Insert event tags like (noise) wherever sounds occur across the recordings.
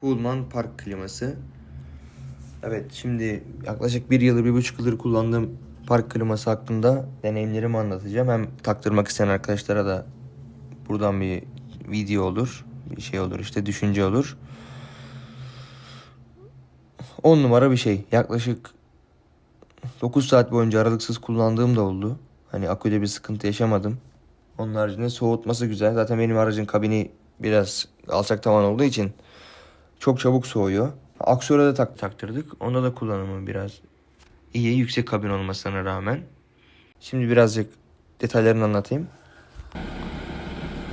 Pullman park kliması. Evet şimdi yaklaşık bir yıldır bir buçuk yıldır kullandığım park kliması hakkında deneyimlerimi anlatacağım. Hem taktırmak isteyen arkadaşlara da buradan bir video olur. Bir şey olur işte düşünce olur. 10 numara bir şey. Yaklaşık 9 saat boyunca aralıksız kullandığım da oldu. Hani aküde bir sıkıntı yaşamadım. Onun haricinde soğutması güzel. Zaten benim aracın kabini biraz alçak tavan olduğu için çok çabuk soğuyor. Aksiyona da tak taktırdık. Onda da kullanımı biraz iyi. Yüksek kabin olmasına rağmen. Şimdi birazcık detaylarını anlatayım.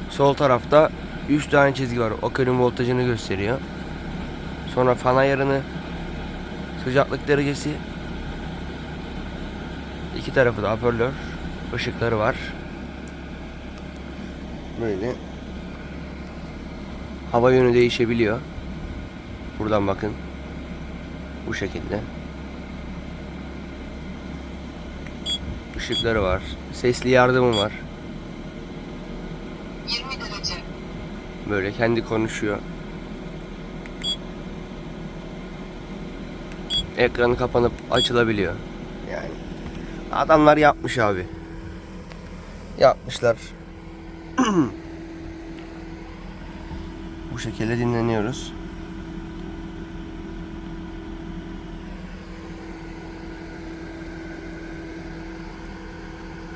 Sol tarafta 3 tane çizgi var. Akünün voltajını gösteriyor. Sonra fan ayarını, sıcaklık derecesi. İki tarafı da hoparlör, ışıkları var. Böyle. Hava yönü değişebiliyor. Buradan bakın. Bu şekilde. Işıkları var. Sesli yardımı var. 20 derece. Böyle kendi konuşuyor. Ekranı kapanıp açılabiliyor. Yani adamlar yapmış abi. Yapmışlar. (clears throat) Bu şekilde dinleniyoruz.